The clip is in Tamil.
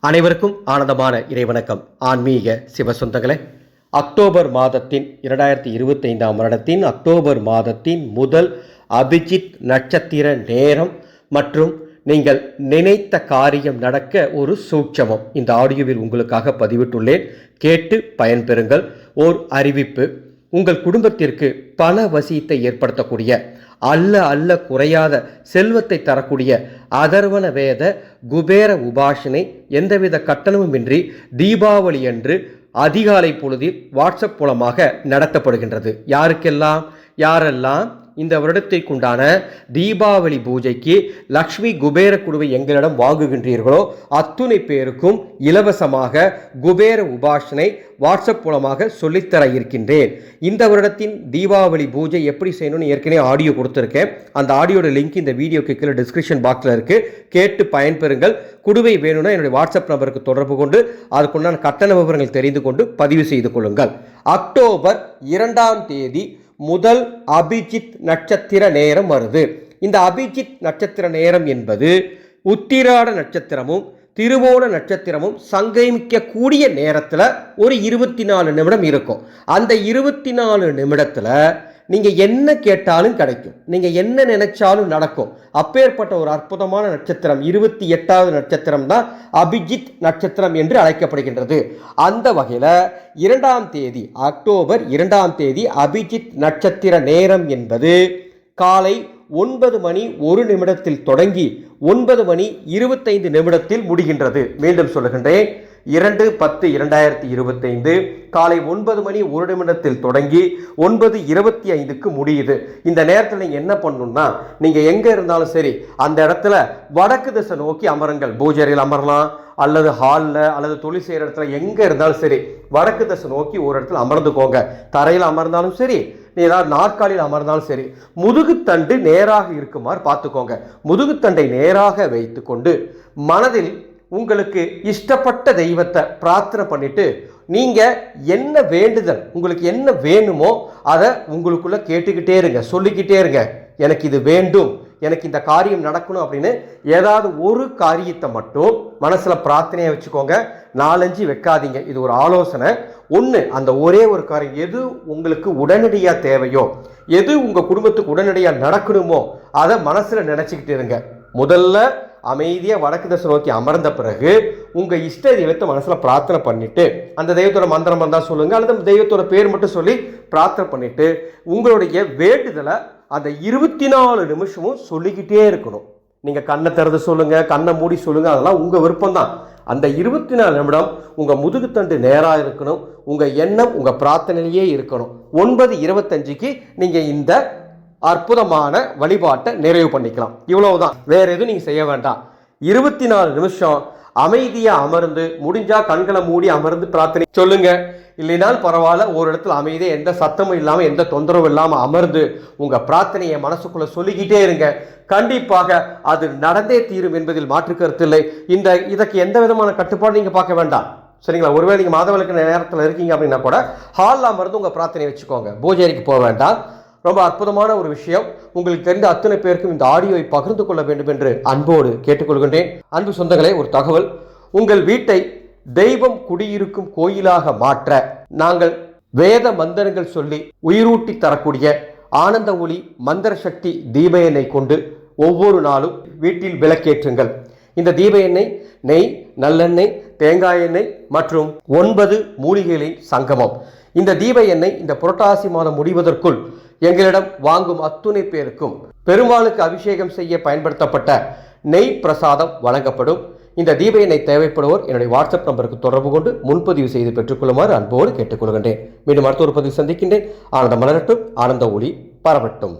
அனைவருக்கும் ஆனந்தமான இறைவணக்கம். ஆன்மீக சிவசொந்தங்களே அக்டோபர் மாதத்தின் இரண்டாயிரத்தி இருபத்தைந்தாம் வருடத்தின் அக்டோபர் மாதத்தின் முதல் அபிஜித் நட்சத்திர நேரம் மற்றும் நீங்கள் நினைத்த காரியம் நடக்க ஒரு சூட்சமம். இந்த ஆடியோவில் உங்களுக்காக பதிவிட்டுள்ளேன். கேட்டு பயன்பெறுங்கள். ஓர் அறிவிப்பு. உங்கள் குடும்பத்திற்கு பண வசியத்தை ஏற்படுத்தக்கூடிய அல்ல அல்ல குறையாத செல்வத்தை தரக்கூடிய அதர்வன வேத குபேர உபாஷனை எந்தவித கட்டணமுமின்றி தீபாவளி அன்று அதிகாலை பொழுதில் வாட்ஸ்அப் மூலமாக நடத்தப்படுகின்றது. யாருக்கெல்லாம்? யாரெல்லாம்? இந்த வருடத்திற்குண்டான தீபாவளி பூஜைக்கு லக்ஷ்மி குபேர குழுவை எங்களிடம் வாங்குகின்றீர்களோ அத்துணை பேருக்கும் இலவசமாக குபேர உபாசனை வாட்ஸ்அப் மூலமாக சொல்லித்தர இருக்கின்றேன். இந்த வருடத்தின் தீபாவளி பூஜை எப்படி செய்யணும்னு ஏற்கனவே ஆடியோ கொடுத்துருக்கேன். அந்த ஆடியோட லிங்க் இந்த வீடியோக்கு கீழே டிஸ்கிரிப்ஷன் பாக்ஸில் இருக்குது கேட்டு பயன்பெறுங்கள். குடுவை வேணும்னா என்னுடைய வாட்ஸ்அப் நம்பருக்கு தொடர்பு கொண்டு அதுக்குண்டான கட்டண விவரங்கள் தெரிந்து கொண்டு பதிவு செய்து கொள்ளுங்கள். அக்டோபர் இரண்டாம் தேதி முதல் அபிஜித் நட்சத்திர நேரம் வருது. இந்த அபிஜித் நட்சத்திர நேரம் என்பது உத்திராட நட்சத்திரமும் திருவோண நட்சத்திரமும் சங்கமிக்கக்கூடிய நேரத்தில் ஒரு இருபத்தி நாலு நிமிடம் இருக்கும். அந்த இருபத்தி நாலு நிமிடத்தில் நீங்கள் என்ன கேட்டாலும் கிடைக்கும். நீங்கள் என்ன நினைச்சாலும் நடக்கும். அப்பேற்பட்ட ஒரு அற்புதமான நட்சத்திரம் இருபத்தி எட்டாவது நட்சத்திரம் தான் அபிஜித் நட்சத்திரம் என்று அழைக்கப்படுகின்றது. அந்த வகையில் இரண்டாம் தேதி அக்டோபர் இரண்டாம் தேதி அபிஜித் நட்சத்திர நேரம் என்பது காலை ஒன்பது மணி ஒரு நிமிடத்தில் தொடங்கி ஒன்பது மணி இருபத்தைந்து நிமிடத்தில் முடிகின்றது. மீண்டும் சொல்லுகின்றேன். இரண்டு பத்து இரண்டாயிரத்தி இருபத்தைந்து. காலை ஒன்பது மணி ஒரு நிமிடத்தில் தொடங்கி ஒன்பது இருபத்தி ஐந்துக்கு முடியுது. இந்த நேரத்தில் நீங்கள் என்ன பண்ணணும்னா நீங்கள் எங்கே இருந்தாலும் சரி அந்த இடத்துல வடக்கு திசை நோக்கி அமருங்கள். பூஜையில் அமரலாம் அல்லது ஹாலில் அல்லது தொழில் செய்கிற இடத்துல எங்கே இருந்தாலும் சரி வடக்கு திசை நோக்கி ஒரு இடத்துல அமர்ந்துக்கோங்க. தரையில் அமர்ந்தாலும் சரி நீ ஏதாவது நாற்காலியில் அமர்ந்தாலும் சரி முதுகுத்தண்டு நேராக இருக்குமாறு பார்த்துக்கோங்க. முதுகுத்தண்டை நேராக வைத்துக்கொண்டு மனதில் உங்களுக்கு இஷ்டப்பட்ட தெய்வத்தை பிரார்த்தனை பண்ணிட்டு நீங்கள் என்ன வேண்டுதல் உங்களுக்கு என்ன வேணுமோ அதை உங்களுக்குள்ளே கேட்டுக்கிட்டே இருங்க சொல்லிக்கிட்டே இருங்க. எனக்கு இது வேண்டும் எனக்கு இந்த காரியம் நடக்கணும் அப்படின்னு ஏதாவது ஒரு காரியத்தை மட்டும் மனசில் பிரார்த்தனையை வச்சுக்கோங்க. நாலஞ்சு வைக்காதீங்க. இது ஒரு ஆலோசனை. ஒன்று அந்த ஒரே ஒரு காரியம் எது உங்களுக்கு உடனடியாக தேவையோ எது உங்கள் குடும்பத்துக்கு உடனடியாக நடக்கணுமோ அதை மனசில் நினச்சிக்கிட்டு இருங்க. முதல்ல அமைதியாக வடக்கு தசை நோக்கி அமர்ந்த பிறகு உங்கள் இஷ்ட தெய்வத்தை மனசில் பிரார்த்தனை பண்ணிவிட்டு அந்த தெய்வத்தோட மந்திரம் இருந்தால் சொல்லுங்கள் அல்லது தெய்வத்தோட பேர் மட்டும் சொல்லி பிரார்த்தனை பண்ணிவிட்டு உங்களுடைய வேண்டுதலை அந்த இருபத்தி நாலு நிமிஷமும் சொல்லிக்கிட்டே இருக்கணும். நீங்கள் கண்ணை திறந்து சொல்லுங்கள் கண்ணை மூடி சொல்லுங்கள் அதெல்லாம் உங்கள் விருப்பம்தான். அந்த இருபத்தி நாலு நிமிடம் உங்கள் முதுகுத்தண்டு நேராக இருக்கணும் உங்கள் எண்ணம் உங்கள் பிரார்த்தனையிலேயே இருக்கணும். ஒன்பது இருபத்தஞ்சுக்கு நீங்கள் இந்த அற்புதமான வழிபாட்டை நிறைவு பண்ணிக்கலாம். இவ்வளவுதான். வேற எதுவும் நீங்கள் செய்ய வேண்டாம். இருபத்தி நாலு நிமிஷம் அமைதியாக அமர்ந்து முடிஞ்சா கண்களை மூடி அமர்ந்து பிரார்த்தனை. சொல்லுங்க. இல்லைனால் பரவாயில்ல ஒரு இடத்துல அமைதியாக எந்த சத்தமும் இல்லாமல் எந்த தொந்தரவும் இல்லாமல் அமர்ந்து உங்கள் பிரார்த்தனையை மனசுக்குள்ளே சொல்லிக்கிட்டே இருங்க. கண்டிப்பாக அது நடந்தே தீரும் என்பதில் மாற்று கருத்து இல்லை. இந்த இதற்கு எந்த விதமான கட்டுப்பாடு நீங்கள் பார்க்க வேண்டாம். சரிங்களா? ஒருவேளை நீங்கள் மாதவிளக்கு நேரத்தில் இருக்கீங்க அப்படின்னா கூட ஹாலில் அமர்ந்து உங்கள் பிரார்த்தனை வச்சுக்கோங்க. பூஜைக்கு போக வேண்டாம். ரொம்ப அற்புதமான ஒரு விஷயம். உங்களுக்கு தெரிந்த அத்தனை பேருக்கும் இந்த ஆடியோவை பகிர்ந்து கொள்ள வேண்டும் என்று அன்போடு கேட்டுக்கொள்கின்றேன். அன்பு சொந்தங்களே ஒரு தகவல். உங்கள் வீட்டை தெய்வம் குடியிருக்கும் கோயிலாக மாற்ற நாங்கள் வேத மந்திரங்கள் சொல்லி உயிரூட்டி தரக்கூடிய ஆனந்த ஒளி மந்திர சக்தி தீப எண்ணெய் கொண்டு ஒவ்வொரு நாளும் வீட்டில் விளக்கேற்றுங்கள். இந்த தீப எண்ணெய் நெய் நல்லெண்ணெய் தேங்காய் எண்ணெய் மற்றும் ஒன்பது மூலிகைகளின் சங்கமம். இந்த தீப எண்ணெய் இந்த புரட்டாசி மாதம் முடிவதற்குள் எங்களிடம் வாங்கும் அத்துணை பேருக்கும் பெருமாளுக்கு அபிஷேகம் செய்ய பயன்படுத்தப்பட்ட நெய் பிரசாதம் வழங்கப்படும். இந்த தீப எண்ணெய் தேவைப்படுவோர் என்னுடைய வாட்ஸ்அப் நம்பருக்கு தொடர்பு கொண்டு முன்பதிவு செய்து பெற்றுக்கொள்ளுமாறு அன்போடு கேட்டுக்கொள்கின்றேன். மீண்டும் மருத்துவ பதிவு சந்திக்கின்றேன். ஆனந்த மலரட்டும் ஆனந்த ஒளி பரவட்டும்.